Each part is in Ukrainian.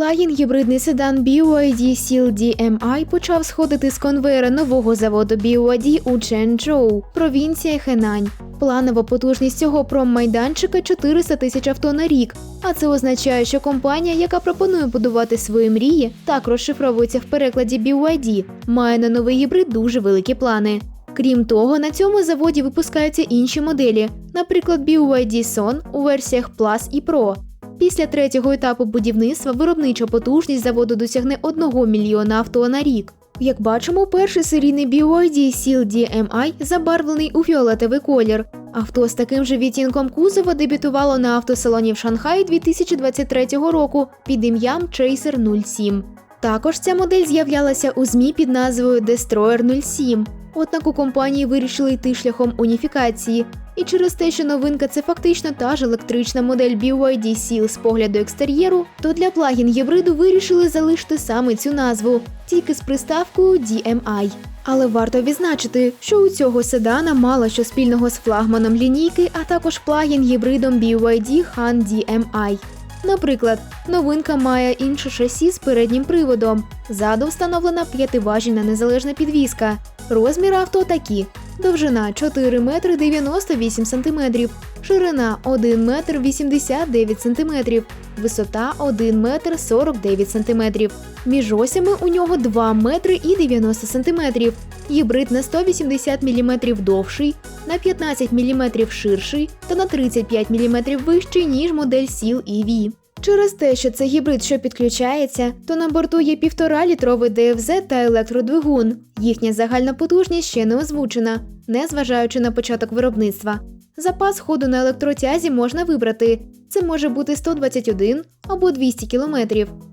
Плагін гібридний седан BYD Seal DMI почав сходити з конвейера нового заводу BYD у Чжэнчжоу, провінція Хенань. Планова потужність цього промайданчика 400 тисяч авто на рік. А це означає, що компанія, яка пропонує будувати свої мрії, так розшифровується в перекладі BYD, має на новий гібрид дуже великі плани. Крім того, на цьому заводі випускаються інші моделі, наприклад, BYD Son у версіях Plus і Pro. Після третього етапу будівництва виробнича потужність заводу досягне 1 мільйона авто на рік. Як бачимо, перший серійний BYD Seal DMI забарвлений у фіолетовий колір. Авто з таким же відтінком кузова дебютувало на автосалоні в Шанхаї 2023 року під ім'ям Chaser 07. Також ця модель з'являлася у ЗМІ під назвою Destroyer 07. Однак у компанії вирішили йти шляхом уніфікації. І через те, що новинка це фактично та ж електрична модель BYD Seal з погляду екстер'єру, то для плагін гібриду вирішили залишити саме цю назву, тільки з приставкою DMI. Але варто відзначити, що у цього седана мало що спільного з флагманом лінійки, а також плагін гібридом BYD Han DMI. Наприклад, новинка має інше шасі з переднім приводом. Ззаду встановлена п'ятиважільна незалежна підвізка. Розміри авто такі: довжина 4 метри 98 сантиметрів, ширина 1 метр 89 сантиметрів, висота 1 метр 49 сантиметрів. Між осями у нього 2 метри і 90 сантиметрів. Гібрид на 180 мм довший, на 15 мм ширший та на 35 мм вищий, ніж модель Seal EV. Через те, що це гібрид, що підключається, то на борту є 1,5-літровий ДФЗ та електродвигун. Їхня загальна потужність ще не озвучена, незважаючи на початок виробництва. Запас ходу на електротязі можна вибрати. Це може бути 121 або 200 км.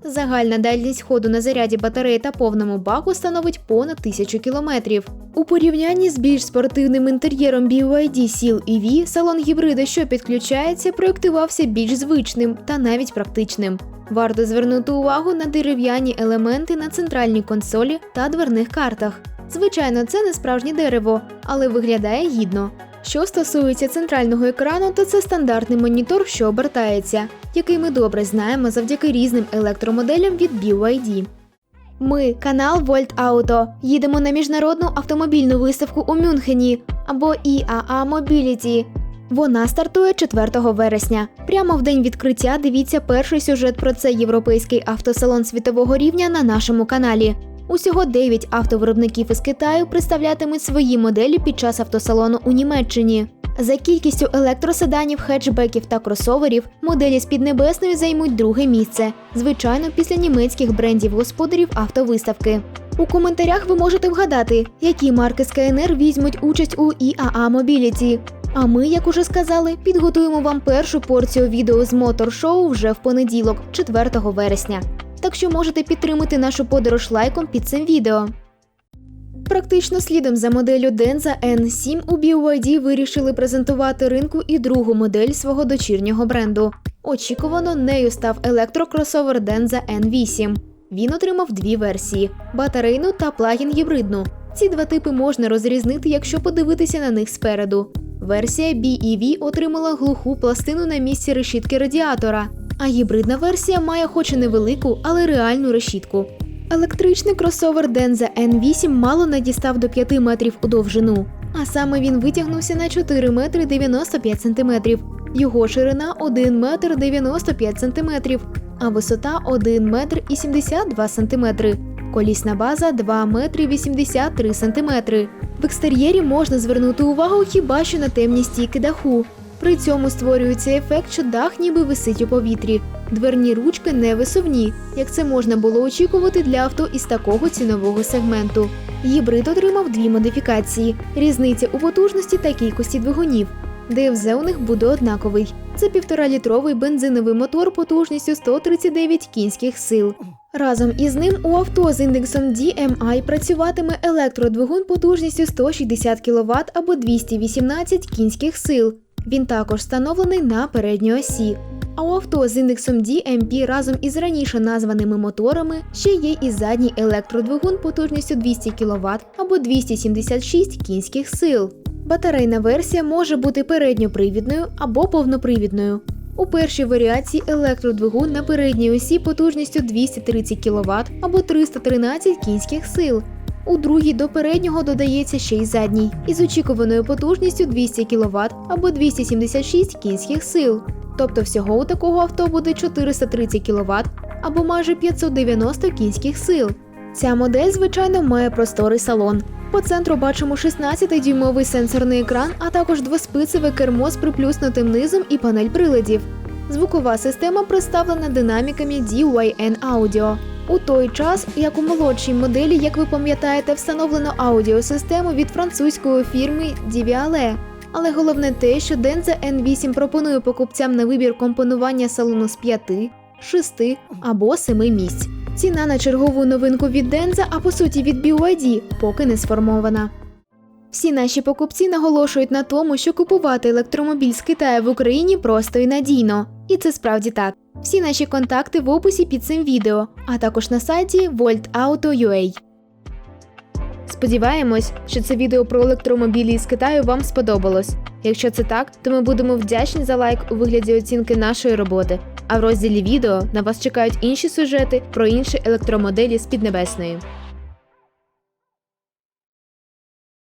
Загальна дальність ходу на заряді батареї та повному баку становить понад 1000 км. У порівнянні з більш спортивним інтер'єром BYD Seal EV, салон гібрида, що підключається, проєктувався більш звичним та навіть практичним. Варто звернути увагу на дерев'яні елементи на центральній консолі та дверних картах. Звичайно, це не справжнє дерево, але виглядає гідно. Що стосується центрального екрану, то це стандартний монітор, що обертається, який ми добре знаємо завдяки різним електромоделям від BYD. Ми, канал Volt Auto, їдемо на міжнародну автомобільну виставку у Мюнхені або IAA Mobility. Вона стартує 4 вересня. Прямо в день відкриття дивіться перший сюжет про цей європейський автосалон світового рівня на нашому каналі. Усього 9 автовиробників із Китаю представлятимуть свої моделі під час автосалону у Німеччині. За кількістю електроседанів, хетчбеків та кросоверів моделі з Піднебесної займуть друге місце, звичайно, після німецьких брендів господарів автовиставки. У коментарях ви можете вгадати, які марки з КНР візьмуть участь у IAA Mobility. А ми, як уже сказали, підготуємо вам першу порцію відео з мотор-шоу вже в понеділок, 4 вересня. Так що можете підтримати нашу подорож лайком під цим відео. Практично слідом за моделлю Denza N7 у BYD вирішили презентувати ринку і другу модель свого дочірнього бренду. Очікувано нею став електрокросовер Denza N8. Він отримав дві версії: батарейну та плагін гібридну. Ці два типи можна розрізнити, якщо подивитися на них спереду. Версія BEV отримала глуху пластину на місці решітки радіатора, а гібридна версія має хоч і невелику, але реальну решітку. Електричний кросовер Denza N8 мало не дістав до 5 метрів у довжину, а саме він витягнувся на 4 метри 95 сантиметрів. Його ширина 1 метр 95 сантиметрів, а висота 1 метр і 72 сантиметри. Колісна база 2 метри 83 сантиметри. В екстер'єрі можна звернути увагу хіба що на темні стійки даху. При цьому створюється ефект, що дах ніби висить у повітрі. Дверні ручки не висувні, як це можна було очікувати для авто із такого цінового сегменту. Гібрид отримав дві модифікації: різниця у потужності та кількості двигунів. ДФЗ у них буде однаковий. Це півторалітровий бензиновий мотор потужністю 139 кінських сил. Разом із ним у авто з індексом DMI працюватиме електродвигун потужністю 160 кВт або 218 кінських сил. Він також встановлений на передній осі. А у авто з індексом DMP разом із раніше названими моторами ще є і задній електродвигун потужністю 200 кВт або 276 кінських сил. Батарейна версія може бути передньопривідною або повнопривідною. У першій варіації електродвигун на передній осі потужністю 230 кВт або 313 кінських сил. У другій до переднього додається ще й задній із очікуваною потужністю 200 кВт або 276 кінських сил. Тобто всього у такого авто буде 430 кВт або майже 590 кінських сил. Ця модель, звичайно, має просторий салон. По центру бачимо 16-дюймовий сенсорний екран, а також двоспицеве кермо з приплюснутим низом і панель приладів. Звукова система представлена динаміками DYN Audio. У той час, як у молодшій моделі, як ви пам'ятаєте, встановлено аудіосистему від французької фірми Diviale. Але головне те, що Denza N8 пропонує покупцям на вибір компонування салону з 5, 6 або 7 місць. Ціна на чергову новинку від Denza, а по суті від BYD, поки не сформована. Всі наші покупці наголошують на тому, що купувати електромобіль з Китаю в Україні просто і надійно. І це справді так. Всі наші контакти в описі під цим відео, а також на сайті voltauto.ua. Сподіваємось, що це відео про електромобілі з Китаю вам сподобалось. Якщо це так, то ми будемо вдячні за лайк у вигляді оцінки нашої роботи. А в розділі відео на вас чекають інші сюжети про інші електромоделі з Піднебесної.